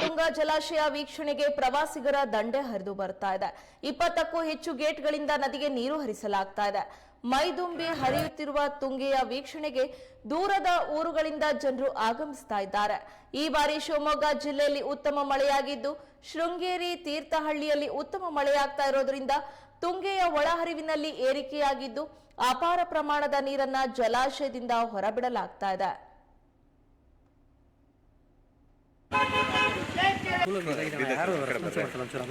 ತುಂಗಾ ಜಲಾಶಯ ವೀಕ್ಷಣೆಗೆ ಪ್ರವಾಸಿಗರ ದಂಡೆ ಹರಿದು ಬರ್ತಾ ಇದೆ. ಇಪ್ಪತ್ತಕ್ಕೂ ಹೆಚ್ಚು ಗೇಟ್ಗಳಿಂದ ನದಿಗೆ ನೀರು ಹರಿಸಲಾಗ್ತಾ ಇದೆ. ಮೈದುಂಬಿ ಹರಿಯುತ್ತಿರುವ ತುಂಗೆಯ ವೀಕ್ಷಣೆಗೆ ದೂರದ ಊರುಗಳಿಂದ ಜನರು ಆಗಮಿಸ್ತಾ ಇದ್ದಾರೆ. ಈ ಬಾರಿ ಶಿವಮೊಗ್ಗ ಜಿಲ್ಲೆಯಲ್ಲಿ ಉತ್ತಮ ಮಳೆಯಾಗಿದ್ದು, ಶೃಂಗೇರಿ ತೀರ್ಥಹಳ್ಳಿಯಲ್ಲಿ ಉತ್ತಮ ಮಳೆಯಾಗ್ತಾ ಇರೋದ್ರಿಂದ ತುಂಗೆಯ ಒಳಹರಿವಿನಲ್ಲಿ ಏರಿಕೆಯಾಗಿದ್ದು, ಅಪಾರ ಪ್ರಮಾಣದ ನೀರನ್ನ ಜಲಾಶಯದಿಂದ ಹೊರಬಿಡಲಾಗ್ತಾ ಇದೆ. ಯಾರು ರೆಸ್ಪಾನ್ಸ್ ಮಾಡ್ತಾರೆ ಒಂಚೂರು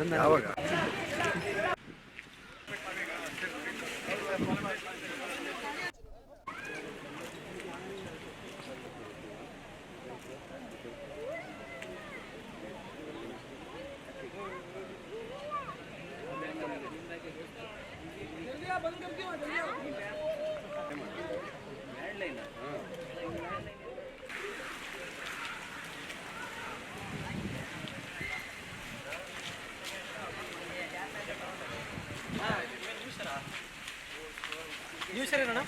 ನೀವು ಸರಿ ಅಣ್ಣ?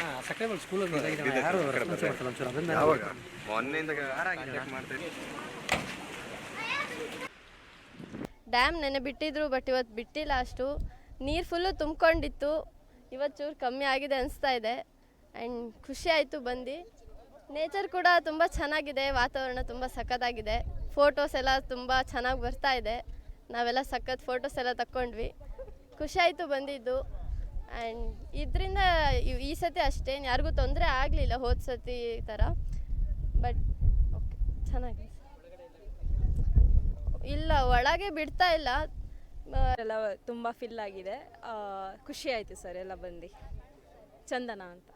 ಹಾಂ ಸಕ್ರೆ ಸ್ಕೂಲಲ್ಲಿ ಯಾರು ರೆಸ್ಪಾನ್ಸ್ ಮಾಡ್ತಾರೆ ಒಂಚೂರು ಅದನ್ನ ಯಾವಾಗ? ಮೊನ್ನೆಯಿಂದ ಕಾಂಟ್ಯಾಕ್ಟ್ ಮಾಡ್ತಾ ಇದ್ದೀನಿ ಡ್ಯಾಮ್ ನೆನೆ ಬಿಟ್ಟಿದ್ರು ಬಟ್ ಇವತ್ತು ಬಿಟ್ಟಿಲ್ಲ ಅಷ್ಟು. ನೀರು ಫುಲ್ಲು ತುಂಬ್ಕೊಂಡಿತ್ತು. ಇವತ್ತು ಚೂರು ಕಮ್ಮಿ ಆಗಿದೆ ಅನಿಸ್ತಾ ಇದೆ. ಆ್ಯಂಡ್ ಖುಷಿ ಆಯಿತು ಬಂದು. ನೇಚರ್ ಕೂಡ ತುಂಬ ಚೆನ್ನಾಗಿದೆ. ವಾತಾವರಣ ತುಂಬ ಸಖತ್ತಾಗಿದೆ. ಫೋಟೋಸ್ ಎಲ್ಲ ತುಂಬ ಚೆನ್ನಾಗಿ ಬರ್ತಾ ಇದೆ. ನಾವೆಲ್ಲ ಸಖತ್ ಫೋಟೋಸ್ ಎಲ್ಲ ತಕ್ಕೊಂಡ್ವಿ. ಖುಷಿ ಆಯಿತು ಬಂದಿದ್ದು. ಆ್ಯಂಡ್ ಇದರಿಂದ ಈ ಸತಿ ಅಷ್ಟೇ ಯಾರಿಗೂ ತೊಂದರೆ ಆಗಲಿಲ್ಲ ಹೋದ ಸತಿ ಥರ ಬಟ್ ಓಕೆ ಚೆನ್ನಾಗಿದೆ. ಇಲ್ಲ ಒಳಗೆ ಬಿಡ್ತಾ ಇಲ್ಲ. ಎಲ್ಲ ತುಂಬ ಫಿಲ್ ಆಗಿದೆ. ಆ, ಖುಷಿ ಆಯಿತು ಸರ್ ಎಲ್ಲ ಬಂದು. ಚಂದನ ಅಂತ.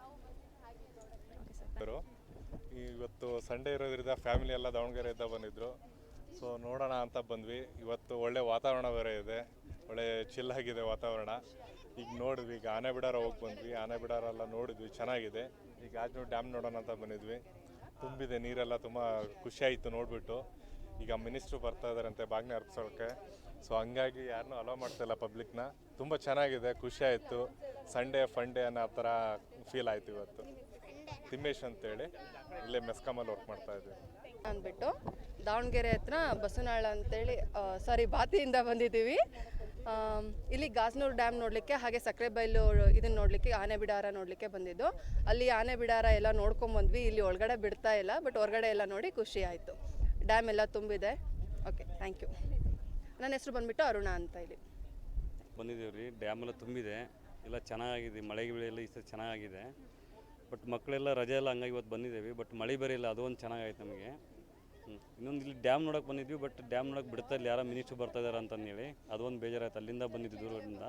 ಇವತ್ತು ಸಂಡೇ ಇರೋದ್ರಿಂದ ಫ್ಯಾಮಿಲಿ ಎಲ್ಲ ದಾವಣಗೆರೆಯಿಂದ ಬಂದಿದ್ರು. ಸೊ ನೋಡೋಣ ಅಂತ ಬಂದ್ವಿ. ಇವತ್ತು ಒಳ್ಳೆ ವಾತಾವರಣ ಬೇರೆ ಇದೆ. ಒಳ್ಳೆ ಚಿಲ್ ಆಗಿದೆ ವಾತಾವರಣ. ಈಗ ನೋಡಿದ್ವಿ, ಈಗ ಆನೆ ಬಿಡಾರ ಹೋಗಿ ಬಂದ್ವಿ. ಆನೆ ಬಿಡಾರೆಲ್ಲ ನೋಡಿದ್ವಿ, ಚೆನ್ನಾಗಿದೆ. ಈಗ ಆಜ್ನೂರು ಡ್ಯಾಮ್ ನೋಡೋಣ ಅಂತ ಬಂದಿದ್ವಿ. ತುಂಬಿದೆ, ನೀರೆಲ್ಲ ತುಂಬ ಖುಷಿ ಆಯಿತು ನೋಡಿಬಿಟ್ಟು. ಈಗ ಮಿನಿಸ್ಟ್ರು ಬರ್ತಾ ಇದಾರಂತೆ ಬಾಗ್ನೆ ಅರ್ಪಿಸೋಕೆ ಸೊ ಹಂಗಾಗಿ ಯಾರನ್ನೂ ಅಲೋ ಮಾಡ್ತಾಯಿಲ್ಲ ಪಬ್ಲಿಕ್ನ ತುಂಬ ಚೆನ್ನಾಗಿದೆ ಖುಷಿ ಆಯಿತು ಸಂಡೇ ಫಂಡೇ ಅನ್ನೋ ಥರ ಫೀಲ್ ಆಯಿತು ಇವತ್ತು. ತಿಮ್ಮೇಶ್ ಅಂತೇಳಿ. ಇಲ್ಲೇ ಮೆಸ್ಕಾಮಲ್ಲಿ ವರ್ಕ್ ಮಾಡ್ತಾ ಇದ್ದೀವಿ ಅಂದ್ಬಿಟ್ಟು ದಾವಣಗೆರೆ ಹತ್ರ ಬಸವನಾಳ ಅಂತೇಳಿ ಸಾರಿ ಬಾತಿಯಿಂದ ಬಂದಿದ್ದೀವಿ. ಇಲ್ಲಿ ಗಾಸನೂರು ಡ್ಯಾಮ್ ನೋಡಲಿಕ್ಕೆ ಹಾಗೆ ಸಕ್ಕರೆಬೈಲು ಇದನ್ನ ನೋಡಲಿಕ್ಕೆ ಆನೆ ಬಿಡಾರ ನೋಡಲಿಕ್ಕೆ ಬಂದಿದ್ದು. ಅಲ್ಲಿ ಆನೆ ಬಿಡಾರ ಎಲ್ಲ ನೋಡ್ಕೊಂಬಂದ್ವಿ. ಇಲ್ಲಿ ಒಳಗಡೆ ಬಿಡ್ತಾ ಇಲ್ಲ ಬಟ್ ಹೊರಗಡೆ ಎಲ್ಲ ನೋಡಿ ಖುಷಿ ಆಯಿತು. ಡ್ಯಾಮ್ ಎಲ್ಲ ತುಂಬಿದೆ. ಓಕೆ ಥ್ಯಾಂಕ್ ಯು ನನ್ನ ಹೆಸರು ಬಂದ್ಬಿಟ್ಟು ಅರುಣ ಅಂತ ಇಲ್ಲಿ ಬಂದಿದ್ದೀವಿ ರೀ. ಡ್ಯಾಮ್ ಎಲ್ಲ ತುಂಬಿದೆ. ಎಲ್ಲ ಚೆನ್ನಾಗಿದೆ. ಮಳೆಗೆ ಬೆಳೆ ಎಲ್ಲ ಈ ಸಲ ಚೆನ್ನಾಗಿದೆ. ಬಟ್ ಮಕ್ಕಳೆಲ್ಲ ರಜೆ ಎಲ್ಲ ಹಂಗಾಗಿ ಇವತ್ತು ಬಂದಿದ್ದೇವೆ. ಬಟ್ ಮಳೆ ಬೇರೆ ಇಲ್ಲ ಅದು ಒಂದು ಚೆನ್ನಾಗಾಯ್ತು ನಮಗೆ. ಇನ್ನೊಂದು ಇಲ್ಲಿ ಡ್ಯಾಮ್ ನೋಡೋಕೆ ಬಂದಿದ್ವಿ, ಬಟ್ ಡ್ಯಾಮ್ ನೋಡೋಕೆ ಬಿಡ್ತಾ ಇಲ್ಲ, ಯಾರೋ ಮಿನಿಸ್ಟ್ರು ಬರ್ತಾ ಇದಾರೆ ಅಂತಂದೇಳಿ. ಅದೊಂದು ಬೇಜಾರಾಯ್ತು, ಅಲ್ಲಿಂದ ಬಂದಿದ್ದು ದೂರದಿಂದ.